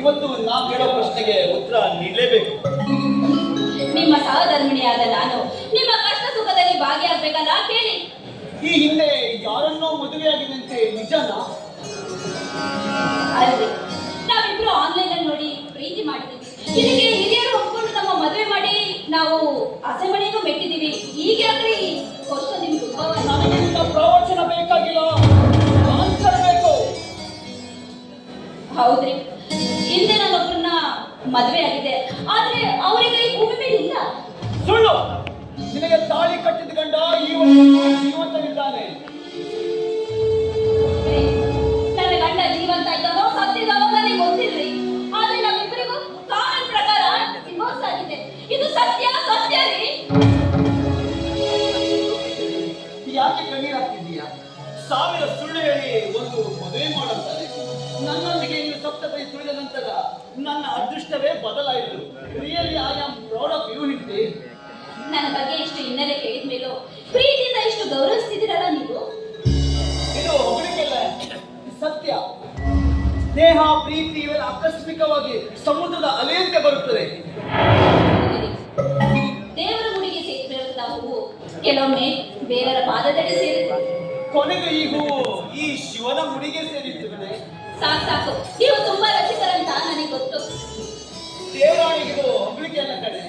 ಇವತ್ತು ನಾವು ಕೇಳೋ ಪ್ರಶ್ನೆಗೆ ಉತ್ತರ ನೀಡಲೇಬೇಕು. ನಿಮ್ಮ ಸಹಧರ್ಮಿಣಿಯಾದ ನಾನು ನಿಮ್ಮ ಕಷ್ಟ ಸುಖದಲ್ಲಿ ಭಾಗಿಯಾಗಬೇಕಲ್ಲ ಕೇಳಿ. ಈ ಹಿಂದೆ ಯಾರನ್ನೋ ಮದುವೆಯಾಗಿದಂತೆ ನಿಜನಾ? ಅಲ್ರಿ. ನಾವಿಬ್ರು ಆನ್ಲೈನ್ ಅಲ್ಲಿ ನೋಡಿ ಪ್ರೀತಿ ಮಾಡಿದ್ವಿ ಇದಕ್ಕೆ ಹಿರಿಯರು ಒಪ್ಕೊಂಡು ನಮ್ಮ ಮದುವೆ ಮಾಡಿ ನಾವು ಅಸೆಮಣೆಗೂ ಮೆಟ್ಟಿದೀವಿ ಈಗ ಯಾಕ್ರಿ ಕ್ವಶನ್ ನಿಮ್ಗೆ ತುಂಬಾ ನನಗೆ ನಿನ್ನ ಪ್ರವಚನ ಬೇಕಾಗಿಲ್ಲ. ಆನ್ಸರ್ ಬೇಕು ಹೌದ್ರಿ. ಮದುವೆ ಆಗಿದೆ. ಆದ್ರೆ ಅವರಿಗೆ ಈ ಭೂಮಿ ಮೇಲೆ ಇಲ್ಲ. ಸುಳ್ಳು. ನಿನಗೆ ತಾಳಿ ಕಟ್ಟಿದ ಗಂಡ ಈ ಜೀವಂತನಿದ್ದಾನೆ. ನನ್ನ ಗಂಡ ಜೀವಂತ ಇದ್ದಾನೋ ಸತ್ತಿದ್ದಾನೋ ನನಗೆ ಗೊತ್ತಿಲ್ರಿ ಆದ್ರೆ ನಮ್ಮಿಬ್ಬರಿಗೂ ಕಾನೂನು ಪ್ರಕಾರ ಡಿವೋರ್ಸ್ ಆಗಿದೆ. ಇದು ಸತ್ಯ ಸತ್ಯ ರೀ. ಯಾಕೆ ಕಣ್ಣೀರಾಗ್ತಿದ್ದೀಯಾ ಸಾವಿರ ಸುಳ್ಳು ಹೇಳಿ ಒಂದು ಮದುವೆ ಮಾಡುತ್ತಾರೆ ನನ್ನೊಂದಿಗೆ ಇನ್ನು ಸಪ್ತಪದಿ ತುಳಿದ ನಂತರ ನನ್ನ ಅದೃಷ್ಟವೇ ಬದಲಾಯಿತು. Really I am proud of you ಹಿಂದೆ. ನನ್ನ ಬಗ್ಗೆ ಇಷ್ಟು ಹಿನ್ನೆಲೆ ಹೇಳಿದ ಮೇಲೂ ಪ್ರೀತಿಯಿಂದ ಇಷ್ಟು ಗೌರವಿಸ್ತಿದ್ದೀರಲ್ಲ ನೀವು? ಇದು ಹೊಗಳಿಕೆಲ್ಲ ಸತ್ಯ. ಸ್ನೇಹ ಪ್ರೀತಿ ಇವೆಲ್ಲ ಆಕಸ್ಮಿಕವಾಗಿ ಸಮುದ್ರದ ಅಲೆಯಂತೆ ಬರುತ್ತದೆ. ದೇವರ ಗುಡಿಗೆ ಸೇರಿದಂತ ಹೂವು ಕೆಲವೊಮ್ಮೆ ಬೇರೆಯವರ ಪಾದದಲ್ಲಿ ಸೇರುತ್ತೆ ಕೊನೆಗೆ ಈ ಹೂವು ಈ ಶಿವನ ಮುಡಿಗೆ ಸೇರಿತ್ತು ಸಾಕು ಸಾಕು. ನೀವು ತುಂಬಾ ಗೊತ್ತು. ಅಲ್ಲ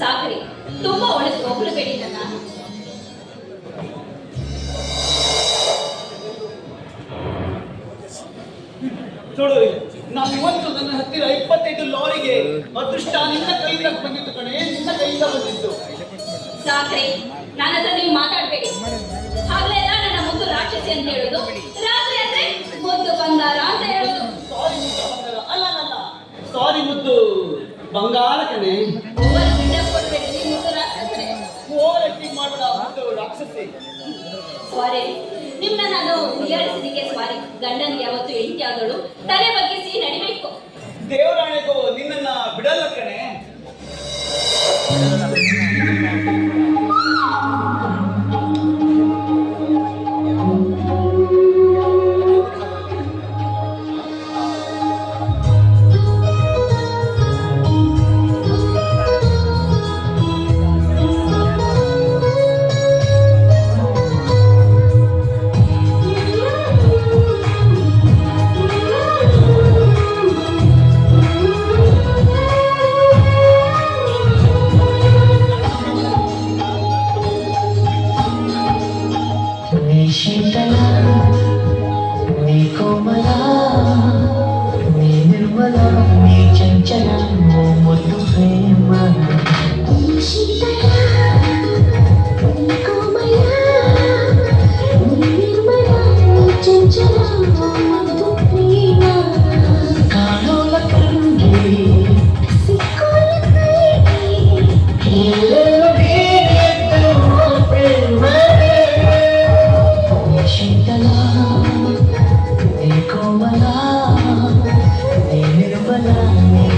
ಸಾಕ್ರಿ ತುಂಬಾ ಒಳ್ಳೆ ಒಬ್ರು ಬೇಡಿ ನನ್ನ. ನೋಡು ನಾನು ಇವತ್ತು ನನ್ನ ಹತ್ತಿರ ಇಪ್ಪತ್ತೈದು ಲಾರಿಗೆ ಅದೃಷ್ಟ ನಿನ್ನ ಕೈಯಿಂದ ಬಂದಿತ್ತು ಕಣೆ ನಿನ್ನ ಕೈಯಿಂದ ಬಂದಿತ್ತು. ಸಾಕ್ರಿ ನನ್ನ ಹತ್ರ ನೀವು ಮಾತಾಡ್ಬೇಡಿ. ಹಾಗೆಲ್ಲ ನನ್ನ ಮುದ್ದು ರಾಕ್ಷಸಿ ಅಂತ ಹೇಳುದು ರಾತ್ರಿ ಅಂದ್ರೆ ಮುದ್ದು ಬಂಗಾರ ಅಂತ ಹೇಳುದು ಸಾರಿ ಮುದ್ದು ಬಂಗಾರ ಅಲ್ಲ ಅಲ್ಲ ಸಾರಿ ಮುದ್ದು ಬಂಗಾರ ಕಣೆ ಓವರ್ ಬಿಲ್ಡಪ್ ಕೊಡ್ಬೇಡಿ ನೀವು ಓವರ್ ಆಕ್ಟಿಂಗ್ ಮಾಡಬೇಡ ಮುದ್ದು ರಾಕ್ಷಸಿ. ಸಾರಿ ನಿಮ್ನ ನಾನು ಹೀಯಾಳಿಸಿದಕ್ಕೆ ಸಾರಿ ಗಂಡನಿಗೆ ಯಾವತ್ತು ಹೆಂಡತಿ ಆದಳು ತಲೆ ಬಗ್ಗಿಸಿ ನಡಿಬೇಕು. ದೇವರಾಣೆಗೂ ನಿನ್ನನ್ನ ಬಿಡಲ್ಲ ಕಣೆ.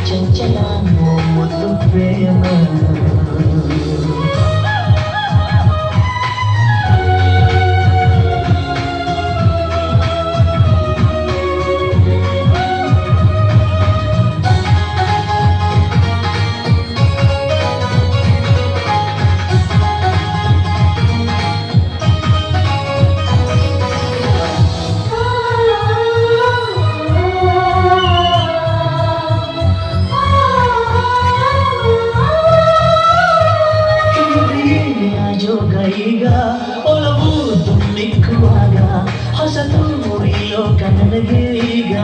చంచలాన? మొత్తం ప్రేమ ಮುರಿಯೋ ಕನಗೆ ಈಗ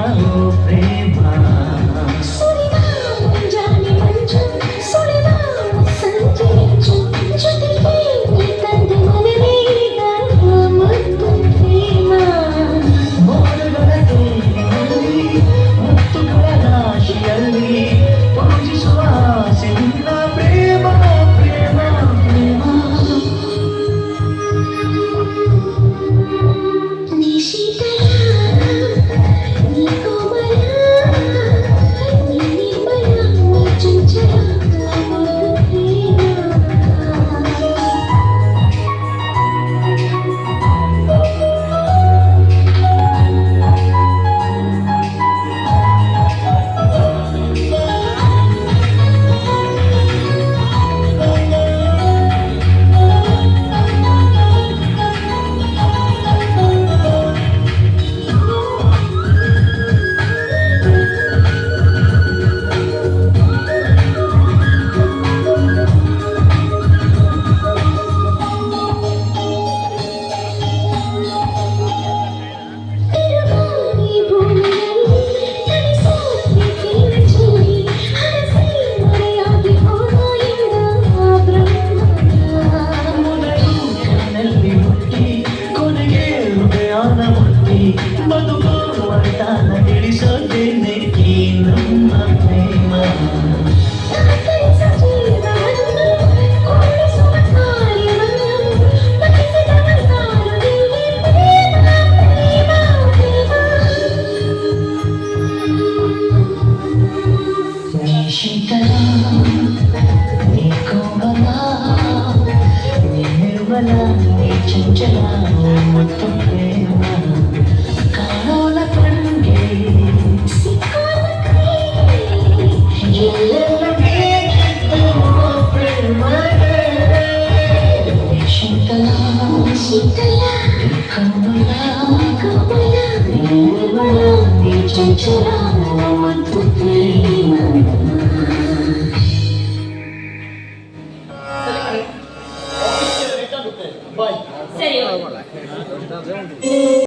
Thank you.